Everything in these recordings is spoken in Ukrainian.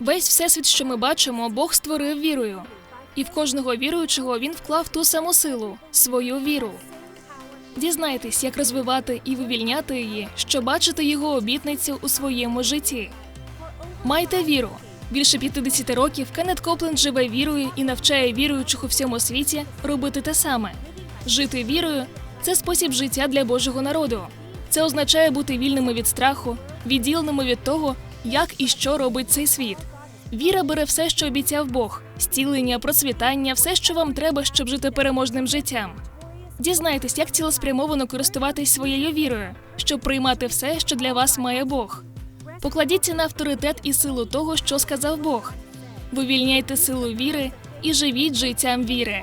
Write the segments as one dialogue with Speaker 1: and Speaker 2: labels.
Speaker 1: Весь всесвіт, що ми бачимо, Бог створив вірою. І в кожного віруючого він вклав ту саму силу свою віру. Дізнайтесь, як розвивати і вивільняти її, щоб бачити його обітницю у своєму житті. Майте віру. Більше 50 років Кеннет Копленд живе вірою і навчає віруючих у всьому світі робити те саме. Жити вірою це спосіб життя для Божого народу. Це означає бути вільними від страху, відділеними від того, як і що робить цей світ. Віра бере все, що обіцяв Бог: зцілення, процвітання, все, що вам треба, щоб жити переможним життям. Дізнайтесь, як цілеспрямовано користуватись своєю вірою, щоб приймати все, що для вас має Бог. Покладіться на авторитет і силу того, що сказав Бог. Вивільняйте силу віри і живіть життям віри.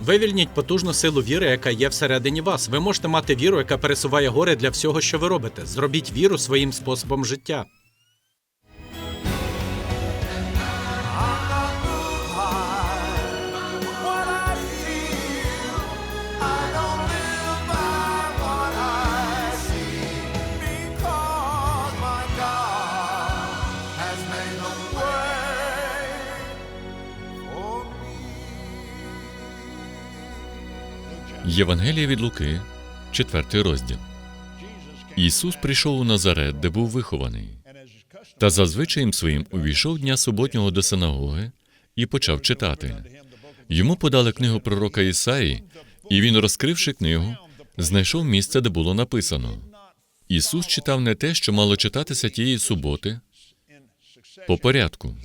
Speaker 2: Вивільніть потужну силу віри, яка є всередині вас. Ви можете мати віру, яка пересуває гори для всього, що ви робите. Зробіть віру своїм способом життя.
Speaker 3: Євангелія від Луки, 4 розділ. Ісус прийшов у Назарет, де був вихований, та за звичаєм своїм увійшов дня суботнього до синагоги і почав читати. Йому подали книгу пророка Ісаї, і він, розкривши книгу, знайшов місце, де було написано. Ісус читав не те, що мало читатися тієї суботи, по порядку.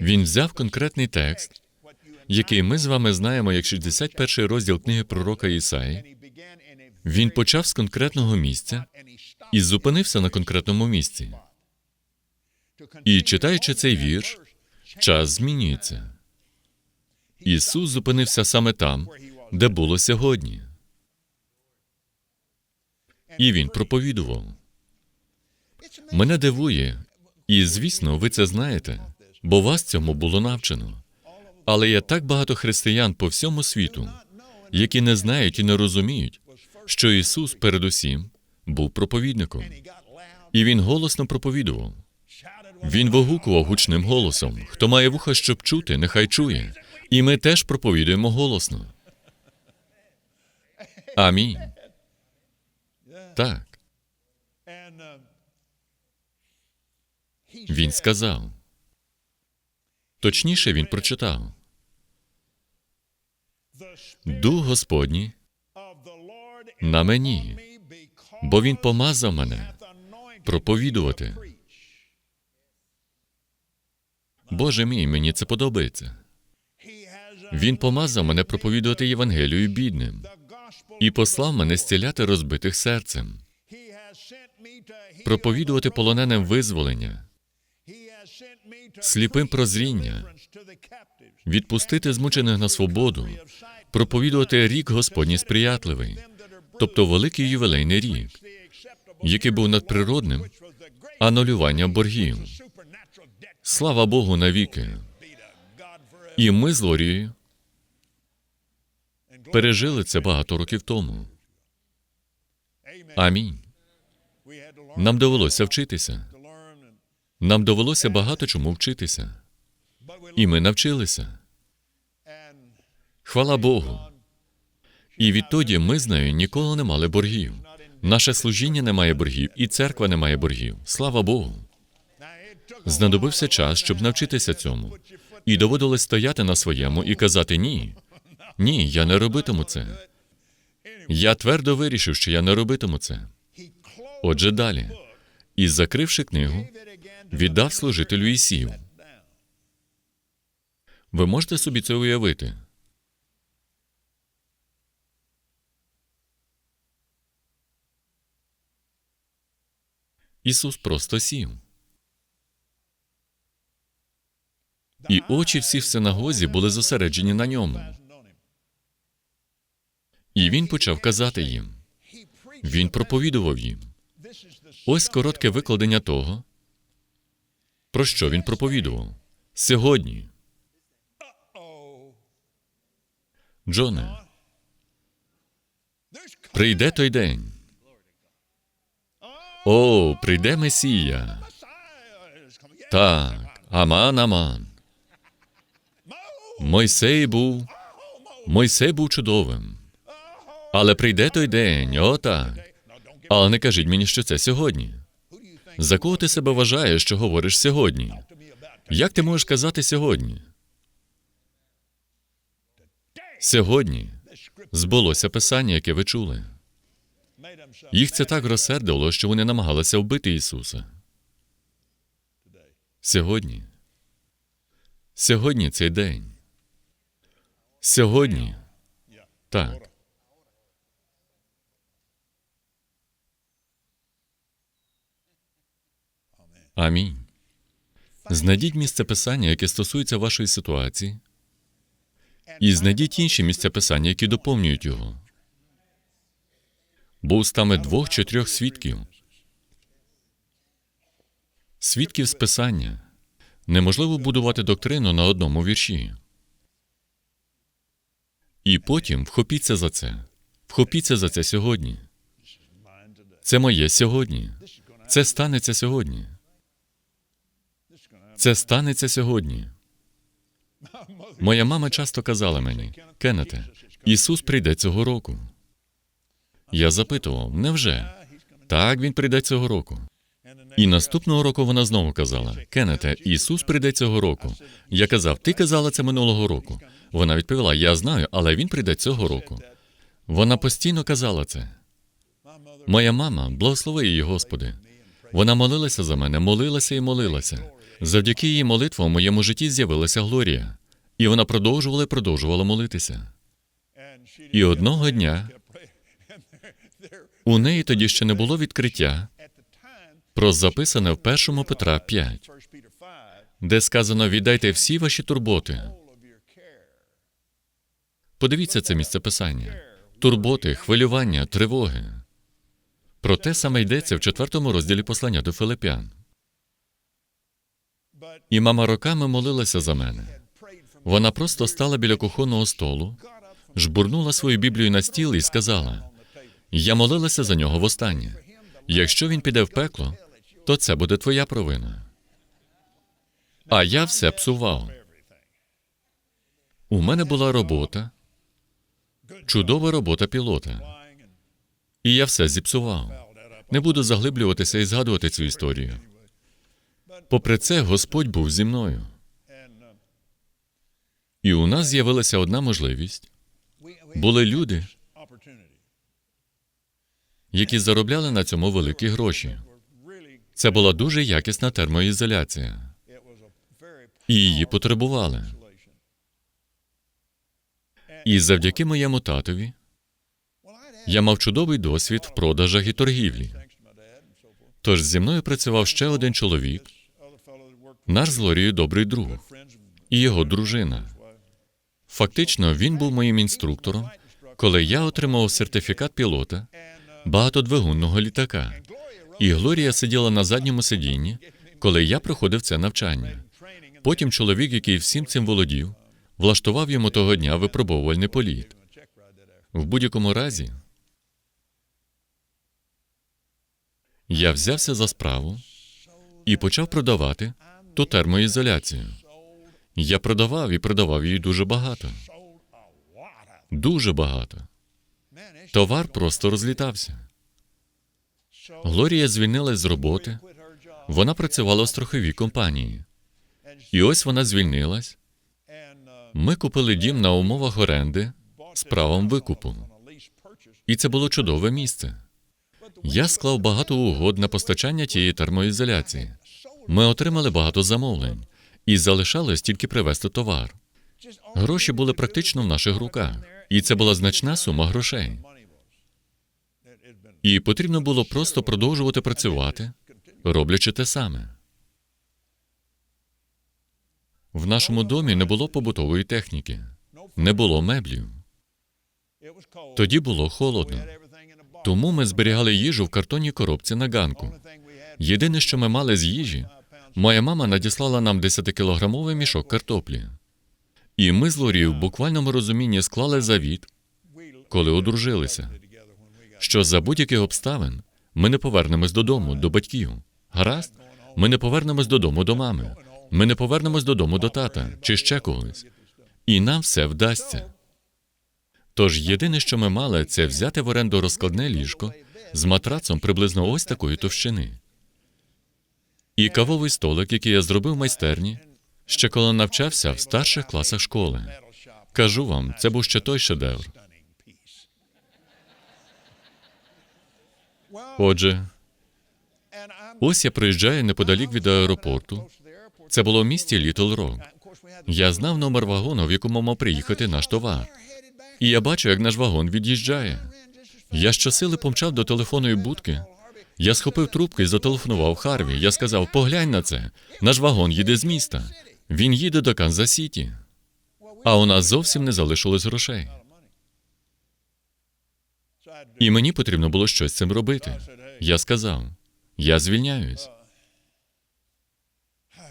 Speaker 3: Він взяв конкретний текст, який ми з вами знаємо як 61 розділ книги пророка Ісаї. Він почав з конкретного місця і зупинився на конкретному місці. І читаючи цей вірш, час змінюється. Ісус зупинився саме там, де було сьогодні. І він проповідував. Мене дивує, і звісно, ви це знаєте, бо вас цьому було навчено. Але є так багато християн по всьому світу, які не знають і не розуміють, що Ісус передусім був проповідником, і Він голосно проповідував. Він вигукував гучним голосом. Хто має вуха, щоб чути, нехай чує. І ми теж проповідуємо голосно. Амінь. Так. Він сказав. Точніше, він прочитав. Дух Господній на мені, бо він помазав мене проповідувати. Боже мій, мені це подобається. Він помазав мене проповідувати Євангелію бідним і послав мене зціляти розбитих серцем, проповідувати полоненим визволення, сліпим прозріння, відпустити змучених на свободу, проповідувати рік Господній сприятливий, тобто великий ювілейний рік, який був надприродним анулюванням боргів. Слава Богу навіки. І ми з Лорією пережили це багато років тому. Амінь. Нам довелося вчитися. Нам довелося багато чому вчитися. І ми навчилися. Хвала Богу. І відтоді ми з нею ніколи не мали боргів. Наше служіння не має боргів, і церква не має боргів. Слава Богу. Знадобився час, щоб навчитися цьому. І доводилось стояти на своєму і казати ні. Ні, я не робитиму це. Я твердо вирішив, що я не робитиму це. Отже, далі. І, закривши книгу, віддав служителю і сів. Ви можете собі це уявити? Ісус просто сів. І очі всіх в синагозі були зосереджені на ньому. І він почав казати їм. Він проповідував їм. Ось коротке викладення того, про що він проповідував. Сьогодні. Джоне, прийде той день. О, прийде Месія. Так, Аман, Аман. Мойсей був. Мойсей був чудовим. Але прийде той день, отак. Але не кажіть мені, що це сьогодні. За кого ти себе вважаєш, що говориш сьогодні? Як ти можеш казати сьогодні? Сьогодні збулося писання, яке ви чули. Їх це так розсердило, що вони намагалися вбити Ісуса. Сьогодні. Сьогодні цей день. Сьогодні. Так. Амінь. Знайдіть місце писання, яке стосується вашої ситуації, і знайдіть інші місця писання, які доповнюють його. Бо устами двох чи трьох свідків. Свідків з писання неможливо будувати доктрину на одному вірші. І потім вхопіться за це. Вхопіться за це сьогодні. Це моє сьогодні. Це станеться сьогодні. Це станеться сьогодні. Моя мама часто казала мені, Кеннете, Ісус прийде цього року. Я запитував, невже? Так, він прийде цього року. І наступного року вона знову казала: Кеннете, Ісус прийде цього року. Я казав, ти казала це минулого року. Вона відповіла: Я знаю, але він прийде цього року. Вона постійно казала це. Моя мама, благослови її, Господи. Вона молилася за мене, молилася і молилася. Завдяки її молитвам у моєму житті з'явилася Глорія, і вона продовжувала і продовжувала молитися. І одного дня у неї тоді ще не було відкриття про записане в першому Петра 5, де сказано: віддайте всі ваші турботи. Подивіться це місце писання: турботи, хвилювання, тривоги. Про те саме йдеться в четвертому розділі послання до Филипян. І мама роками молилася за мене. Вона просто стала біля кухонного столу, жбурнула свою Біблію на стіл і сказала: Я молилася за нього востаннє. Якщо він піде в пекло, то це буде твоя провина. А я все псував. У мене була робота, чудова робота пілота. І я все зіпсував. Не буду заглиблюватися і згадувати цю історію. Попри це, Господь був зі мною. І у нас з'явилася одна можливість. Були люди, які заробляли на цьому великі гроші. Це була дуже якісна термоізоляція, і її потребували. І завдяки моєму татові я мав чудовий досвід в продажах і торгівлі. Тож зі мною працював ще один чоловік, наш з Лорією добрий друг, і його дружина. Фактично, він був моїм інструктором, коли я отримав сертифікат пілота багатодвигунного літака. І Глорія сиділа на задньому сидінні, коли я проходив це навчання. Потім чоловік, який всім цим володів, влаштував йому того дня випробовувальний політ. В будь-якому разі, я взявся за справу і почав продавати ту термоізоляцію. Я продавав і продавав її дуже багато. Дуже багато. Товар просто розлітався. Глорія звільнилась з роботи. Вона працювала в страховій компанії. І ось вона звільнилась. Ми купили дім на умовах оренди з правом викупу. І це було чудове місце. Я склав багато угод на постачання тієї термоізоляції. Ми отримали багато замовлень, і залишалось тільки привезти товар. Гроші були практично в наших руках, і це була значна сума грошей. І потрібно було просто продовжувати працювати, роблячи те саме. В нашому домі не було побутової техніки, не було меблів. Тоді було холодно. Тому ми зберігали їжу в картонній коробці на ганку. Єдине, що ми мали з їжі, моя мама надіслала нам 10-кілограмовий мішок картоплі. І ми з Лорією в буквальному розумінні склали завіт, коли одружилися, що за будь-яких обставин ми не повернемось додому, до батьків. Гаразд? Ми не повернемось додому до мами. Ми не повернемось додому до тата чи ще когось. І нам все вдасться. Тож єдине, що ми мали, це взяти в оренду розкладне ліжко з матрацом приблизно ось такої товщини. І кавовий столик, який я зробив майстерні, ще коли навчався в старших класах школи. Кажу вам, це був ще той шедевр. Отже, ось я приїжджаю неподалік від аеропорту. Це було в місті Літл Рок. Я знав номер вагону, в якому мав приїхати наш товар. І я бачу, як наш вагон від'їжджає. Я щосили помчав до телефонної будки. Я схопив трубку і зателефонував Харві. Я сказав: поглянь на це. Наш вагон їде з міста. Він їде до Канзас Сіті. А у нас зовсім не залишилось грошей. І мені потрібно було щось з цим робити. Я сказав: я звільняюсь.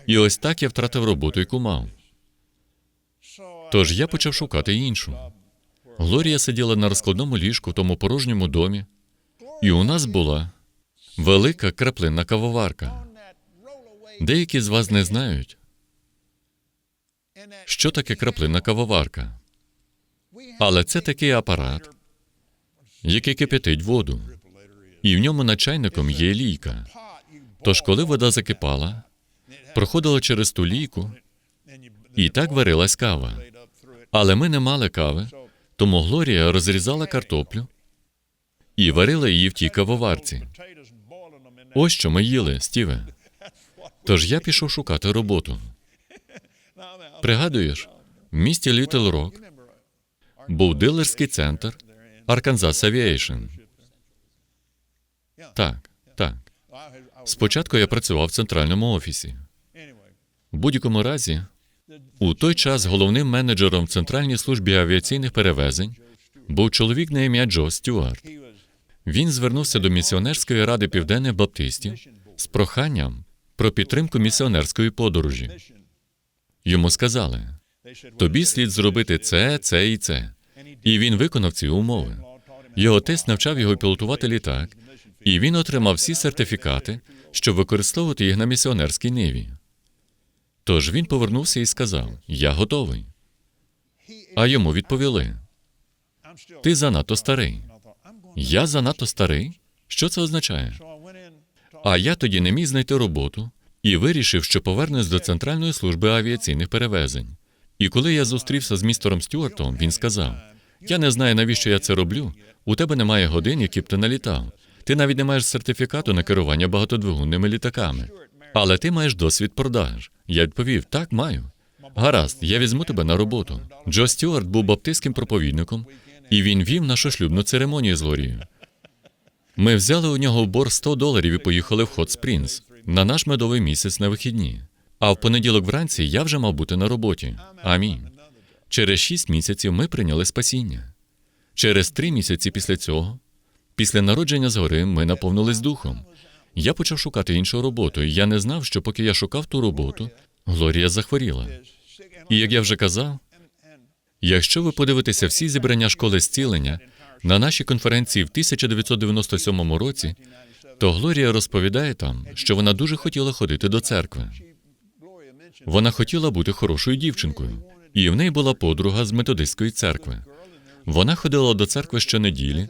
Speaker 3: І ось так я втратив роботу, яку мав. Тож я почав шукати іншу. Глорія сиділа на розкладному ліжку в тому порожньому домі, і у нас була велика краплинна кавоварка. Деякі з вас не знають, що таке краплинна кавоварка. Але це такий апарат, який кипятить воду, і в ньому над чайником є лійка. Тож, коли вода закипала, проходила через ту лійку, і так варилась кава. Але ми не мали кави, тому Глорія розрізала картоплю і варила її в тій кавоварці. Ось що ми їли, Стіве. Тож я пішов шукати роботу. Пригадуєш, в місті Літл Рок був дилерський центр Arkansas Aviation. Так, так. Спочатку я працював в центральному офісі. В будь-якому разі, у той час головним менеджером в Центральній службі авіаційних перевезень був чоловік на ім'я Джо Стюарт. Він звернувся до місіонерської ради південних баптистів з проханням про підтримку місіонерської подорожі. Йому сказали: тобі слід зробити це, це і це. І він виконав ці умови. Його тесть навчав його пілотувати літак, і він отримав всі сертифікати, щоб використовувати їх на місіонерській ниві. Тож він повернувся і сказав: Я готовий. А йому відповіли: Ти занадто старий. Я занадто старий? Що це означає? А я тоді не міг знайти роботу і вирішив, що повернусь до Центральної служби авіаційних перевезень. І коли я зустрівся з містером Стюартом, він сказав: Я не знаю, навіщо я це роблю. У тебе немає годин, які б ти налітав. Ти навіть не маєш сертифікату на керування багатодвигунними літаками. Але ти маєш досвід продаж. Я відповів: так, маю. Гаразд, я візьму тебе на роботу. Джо Стюарт був баптистським проповідником, і він вів нашу шлюбну церемонію з Глорією. Ми взяли у нього в борг 100 доларів і поїхали в Хот Спрінз на наш медовий місяць на вихідні. А в понеділок вранці я вже мав бути на роботі. Амінь. Через шість місяців ми прийняли спасіння. Через три місяці після цього, після народження згори, ми наповнились духом. Я почав шукати іншу роботу, і я не знав, що поки я шукав ту роботу, Глорія захворіла. І як я вже казав, якщо ви подивитеся всі зібрання школи зцілення на нашій конференції в 1997 році, то Глорія розповідає там, що вона дуже хотіла ходити до церкви. Вона хотіла бути хорошою дівчинкою, і в неї була подруга з методистської церкви. Вона ходила до церкви щонеділі,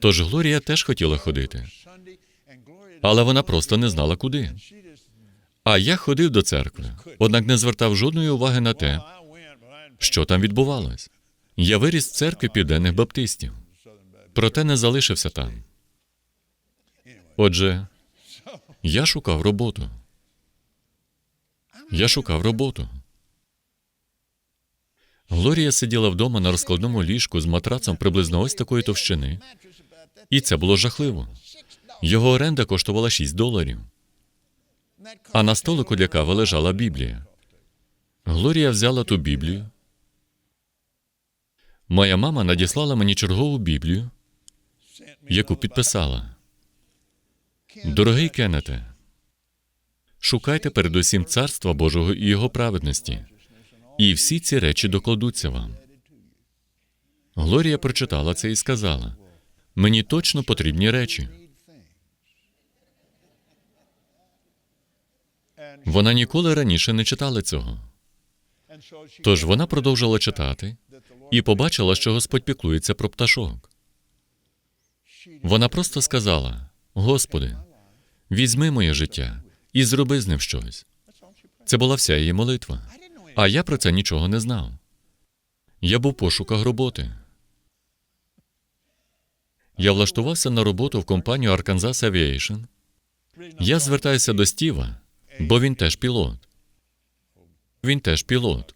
Speaker 3: тож Глорія теж хотіла ходити, але вона просто не знала куди. А я ходив до церкви, однак не звертав жодної уваги на те, що там відбувалось. Я виріс в церкві південних баптистів, проте не залишився там. Отже, я шукав роботу. Я шукав роботу. Глорія сиділа вдома на розкладному ліжку з матрацом приблизно ось такої товщини, і це було жахливо. Його оренда коштувала 6 доларів, а на столику для кави лежала Біблія. Глорія взяла ту Біблію. Моя мама надіслала мені чергову Біблію, яку підписала. Дорогий Кеннете, шукайте передусім царства Божого і Його праведності, і всі ці речі докладуться вам. Глорія прочитала це і сказала: мені точно потрібні речі. Вона ніколи раніше не читала цього. Тож вона продовжила читати і побачила, що Господь піклується про пташок. Вона просто сказала: Господи, візьми моє життя і зроби з ним щось. Це була вся її молитва. А я про це нічого не знав. Я був в пошуках роботи. Я влаштувався на роботу в компанію Arkansas Aviation. Я звертаюся до Стіва, бо він теж пілот. Він теж пілот.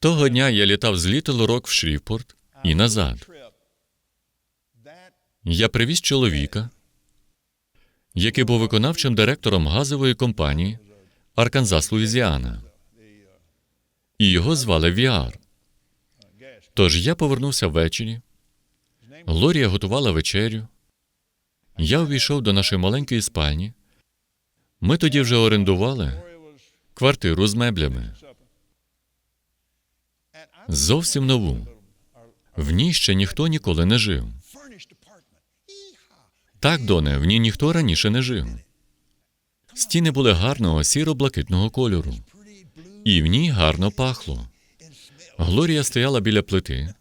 Speaker 3: Того дня я літав з Літл Рок в Шрівпорт і назад. Я привіз чоловіка, який був виконавчим директором газової компанії Арканзас Луїзіана. І його звали Віар. Тож я повернувся ввечері. Глорія готувала вечерю. Я увійшов до нашої маленької спальні. Ми тоді вже орендували квартиру з меблями. Зовсім нову. В ній ще ніхто ніколи не жив. Так, Доне, в ній ніхто раніше не жив. Стіни були гарного сіро-блакитного кольору, і в ній гарно пахло. Глорія стояла біля плити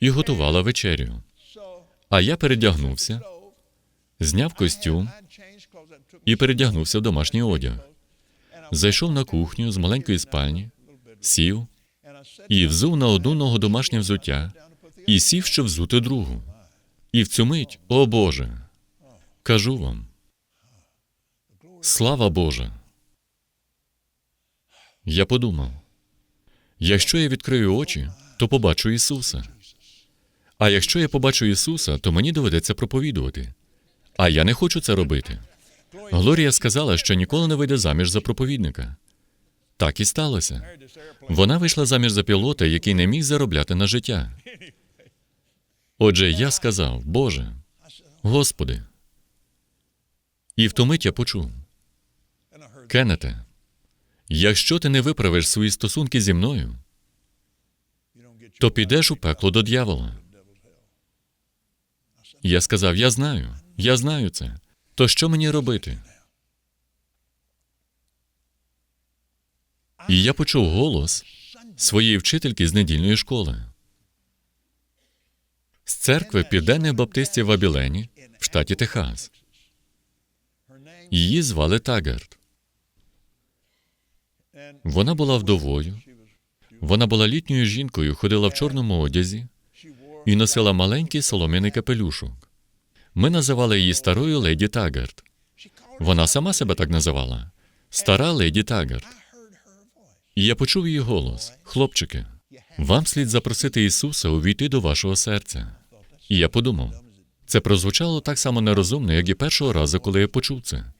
Speaker 3: і готувала вечерю. А я передягнувся, зняв костюм і передягнувся в домашній одяг. Зайшов на кухню з маленької спальні, сів і взув на одну ногу домашнє взуття, і сів, щоб взути другу. І в цю мить, о Боже, кажу вам, слава Божа. Я подумав, якщо я відкрию очі, то побачу Ісуса. А якщо я побачу Ісуса, то мені доведеться проповідувати. А я не хочу це робити. Глорія сказала, що ніколи не вийде заміж за проповідника. Так і сталося. Вона вийшла заміж за пілота, який не міг заробляти на життя. Отже, я сказав, Боже, Господи. І в ту мить я почув. Кеннете, якщо ти не виправиш свої стосунки зі мною, то підеш у пекло до дьявола. Я сказав: Я знаю, я знаю це. То що мені робити? І я почув голос своєї вчительки з недільної школи з церкви південних баптистів в Абілені в штаті Техас. Її звали Тагерт. Вона була вдовою. Вона була літньою жінкою, ходила в чорному одязі і носила маленький солом'яний капелюшок. Ми називали її старою леді Тагерт. Вона сама себе так називала стара леді Тагерт. І я почув її голос: Хлопчики, вам слід запросити Ісуса увійти до вашого серця. І я подумав, це прозвучало так само нерозумно, як і першого разу, коли я почув це.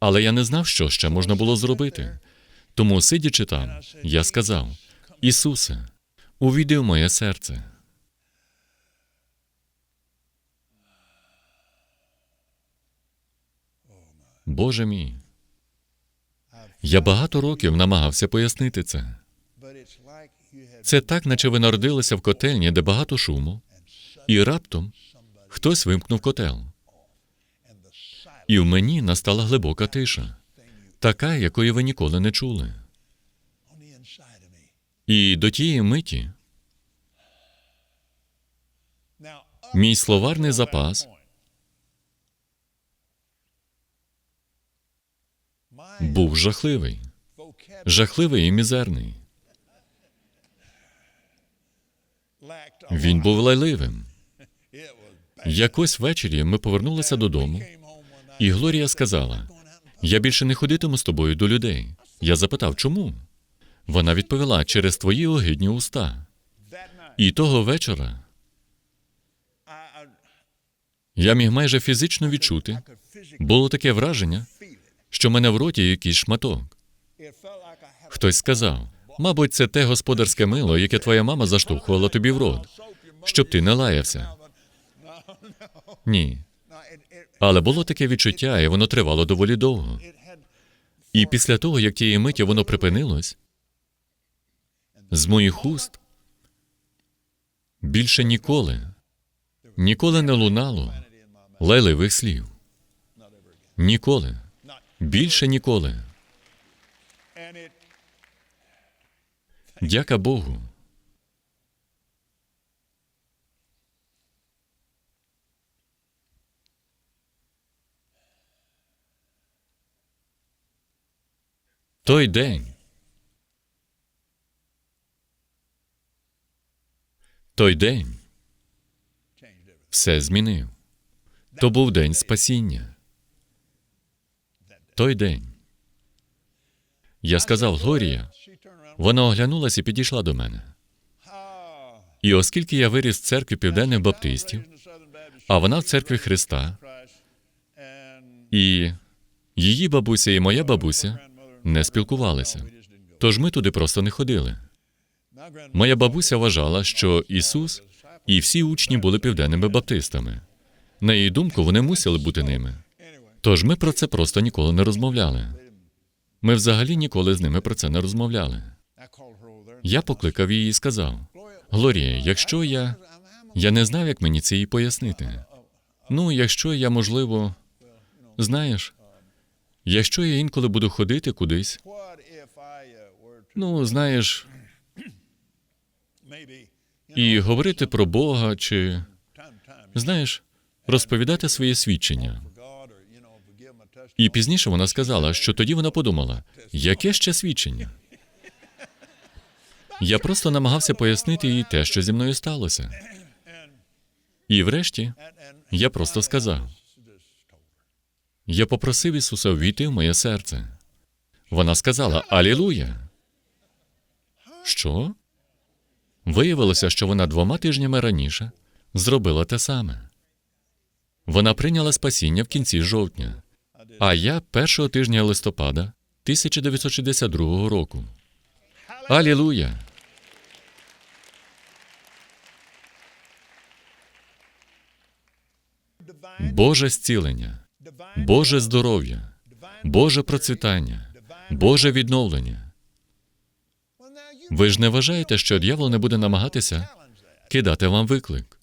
Speaker 3: Але я не знав, що ще можна було зробити. Тому, сидячи там, я сказав: Ісусе, увійди в моє серце. Боже мій. Я багато років намагався пояснити це. Це так, наче ви народилися в котельні, де багато шуму, і раптом хтось вимкнув котел. І в мені настала глибока тиша, така, якої ви ніколи не чули. І до тієї миті мій словарний запас був жахливий, жахливий і мізерний. Він був лайливим. Якось ввечері ми повернулися додому, і Глорія сказала: Я більше не ходитиму з тобою до людей. Я запитав, чому? Вона відповіла через твої огидні уста. І того вечора я міг майже фізично відчути, було таке враження, що в мене в роті якийсь шматок. Хтось сказав: мабуть, це те господарське мило, яке твоя мама заштовхувала тобі в рот, щоб ти не лаявся. Ні. Але було таке відчуття, і воно тривало доволі довго. І після того, як тієї миті воно припинилось, з моїх уст більше ніколи, ніколи не лунало лайливих слів. Ніколи. Більше ніколи. Дяка Богу. Той день. Той день все змінив. То був день спасіння. Той день. Я сказав Глорія, вона оглянулася і підійшла до мене. І оскільки я виріс в церкві південних баптистів, а вона в церкві Христа, і її бабуся і моя бабуся не спілкувалися. Тож ми туди просто не ходили. Моя бабуся вважала, що Ісус і всі учні були південними баптистами. На її думку, вони мусили бути ними. Тож ми про це просто ніколи не розмовляли. Ми взагалі ніколи з ними про це не розмовляли. Я покликав її і сказав: Глорія, якщо я. Я не знав, як мені це їй пояснити. Ну, якщо я, можливо, знаєш, якщо я інколи буду ходити кудись, ну, знаєш, і говорити про Бога, чи знаєш, розповідати своє свідчення. І пізніше вона сказала, що тоді вона подумала, яке ще свідчення? Я просто намагався пояснити їй те, що зі мною сталося. І врешті я просто сказав: я попросив Ісуса ввійти в моє серце. Вона сказала Алілуя. Що? Виявилося, що вона двома тижнями раніше зробила те саме. Вона прийняла спасіння в кінці жовтня, а я першого тижня листопада 1962 року. Алілуя! Боже зцілення, Боже здоров'я, Боже процвітання, Боже відновлення. Ви ж не вважаєте, що дьявол не буде намагатися кидати вам виклик?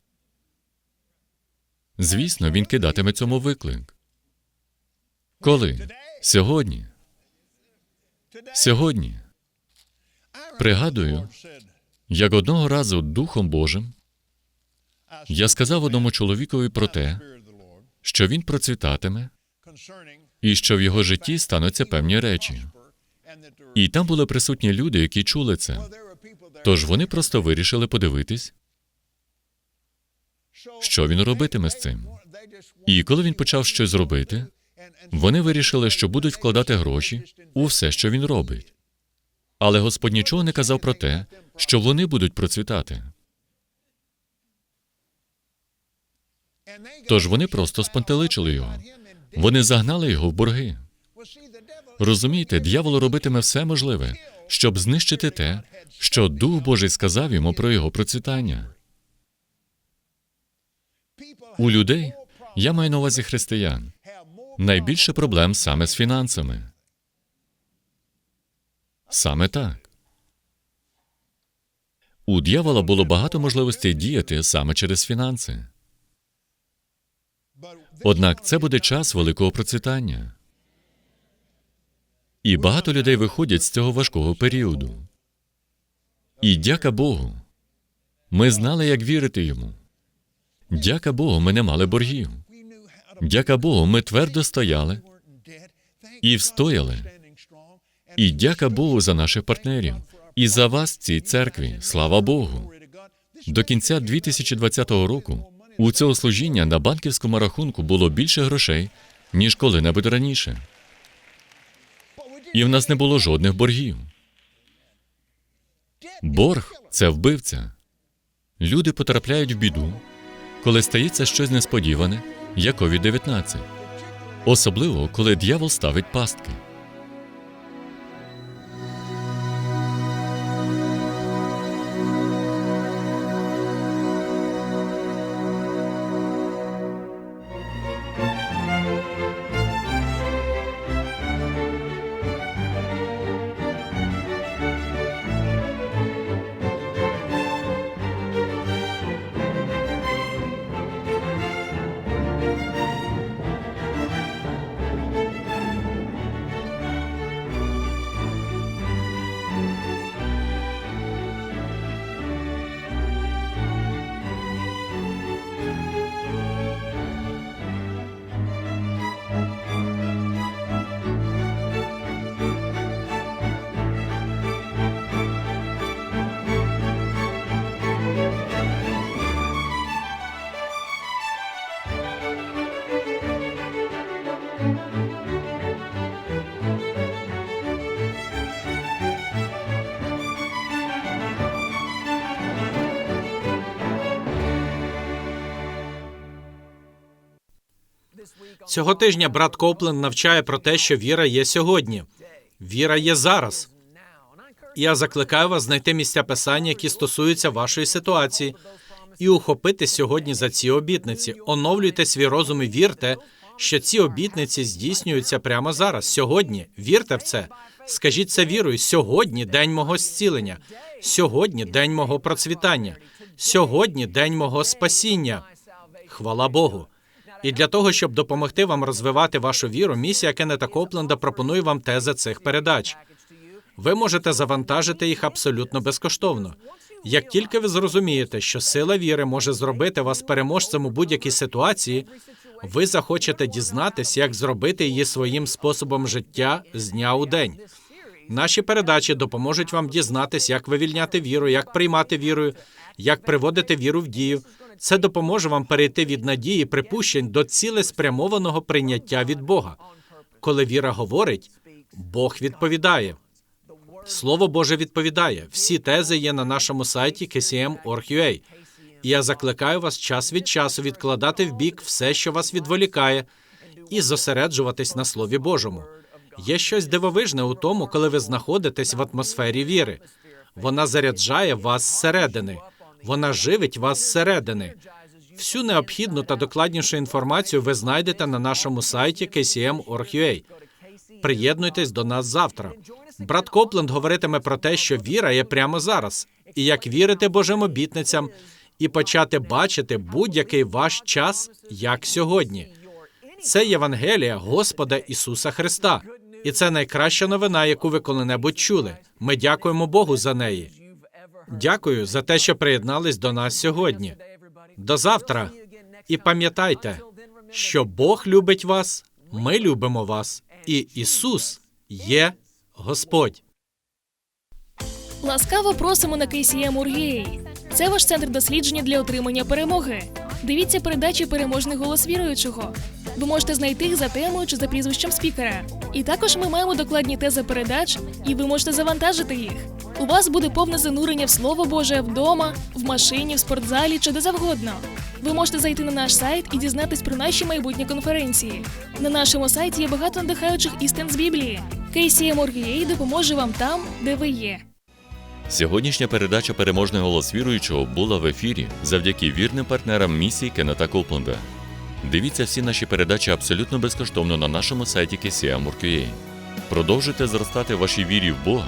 Speaker 3: Звісно, він кидатиме цьому виклик. Коли? Сьогодні. Сьогодні. Пригадую, як одного разу Духом Божим я сказав одному чоловікові про те, що він процвітатиме і що в його житті стануться певні речі. І там були присутні люди, які чули це. Тож вони просто вирішили подивитись, що він робитиме з цим. І коли він почав щось робити, вони вирішили, що будуть вкладати гроші у все, що він робить. Але Господь нічого не казав про те, що вони будуть процвітати. Тож вони просто спантеличили його. Вони загнали його в борги. Розумієте, дьявол робитиме все можливе, щоб знищити те, що Дух Божий сказав йому про його процвітання. У людей, я маю на увазі християн, найбільше проблем саме з фінансами. Саме так. У дьявола було багато можливостей діяти саме через фінанси. Однак це буде час великого процвітання. І багато людей виходять з цього важкого періоду. І дяка Богу. Ми знали, як вірити йому. Дяка Богу, ми не мали боргів. Дяка Богу, ми твердо стояли і встояли. І дяка Богу за наших партнерів і за вас цій церкві. Слава Богу. До кінця 2020 року у цього служіння на банківському рахунку було більше грошей, ніж коли-небудь раніше. І в нас не було жодних боргів. Борг це вбивця. Люди потрапляють в біду, коли стається щось несподіване, як COVID-19. Особливо, коли дьявол ставить пастки.
Speaker 2: Цього тижня брат Копленд навчає про те, що віра є сьогодні. Віра є зараз. Я закликаю вас знайти місця писання, які стосуються вашої ситуації, і ухопити сьогодні за ці обітниці. Оновлюйте свій розум і вірте, що ці обітниці здійснюються прямо зараз. Сьогодні вірте в це. Скажіть це вірою. Сьогодні день мого зцілення. Сьогодні день мого процвітання. Сьогодні день мого спасіння. Хвала Богу. І для того, щоб допомогти вам розвивати вашу віру, місія Кеннета Копленда пропонує вам тези цих передач. Ви можете завантажити їх абсолютно безкоштовно. Як тільки ви зрозумієте, що сила віри може зробити вас переможцем у будь-якій ситуації, ви захочете дізнатись, як зробити її своїм способом життя з дня у день. Наші передачі допоможуть вам дізнатись, як вивільняти віру, як приймати вірою, як приводити віру в дію. Це допоможе вам перейти від надії припущень до цілеспрямованого прийняття від Бога. Коли віра говорить, Бог відповідає. Слово Боже відповідає. Всі тези є на нашому сайті kcm.org.ua. І я закликаю вас час від часу відкладати в бік все, що вас відволікає, і зосереджуватись на Слові Божому. Є щось дивовижне у тому, коли ви знаходитесь в атмосфері віри. Вона заряджає вас зсередини, вона живить вас зсередини. Всю необхідну та докладнішу інформацію ви знайдете на нашому сайті kcm.org.ua. Приєднуйтесь до нас завтра. Брат Копленд говоритиме про те, що віра є прямо зараз, і як вірити Божим обітницям, і почати бачити будь-який ваш час, як сьогодні. Це Євангелія Господа Ісуса Христа, і це найкраща новина, яку ви коли-небудь чули. Ми дякуємо Богу за неї. Дякую за те, що приєднались до нас сьогодні. До завтра. І пам'ятайте, що Бог любить вас, ми любимо вас, і Ісус є Господь.
Speaker 1: Ласкаво просимо на KCM Ургії. Це ваш центр дослідження для отримання перемоги. Дивіться передачі Переможний голос віруючого. Ви можете знайти їх за темою чи за прізвищем спікера. І також ми маємо докладні тези передач, і ви можете завантажити їх. У вас буде повне занурення в Слово Боже вдома, в машині, в спортзалі чи де завгодно. Ви можете зайти на наш сайт і дізнатись про наші майбутні конференції. На нашому сайті є багато надихаючих істин з Біблії. KCM Org.ua допоможе вам там, де ви є.
Speaker 3: Сьогоднішня передача Переможний голос віруючого була в ефірі завдяки вірним партнерам місії Кеннета Копленда. Дивіться всі наші передачі абсолютно безкоштовно на нашому сайті KCM.org.ua. Продовжуйте зростати в вашій вірі в Бога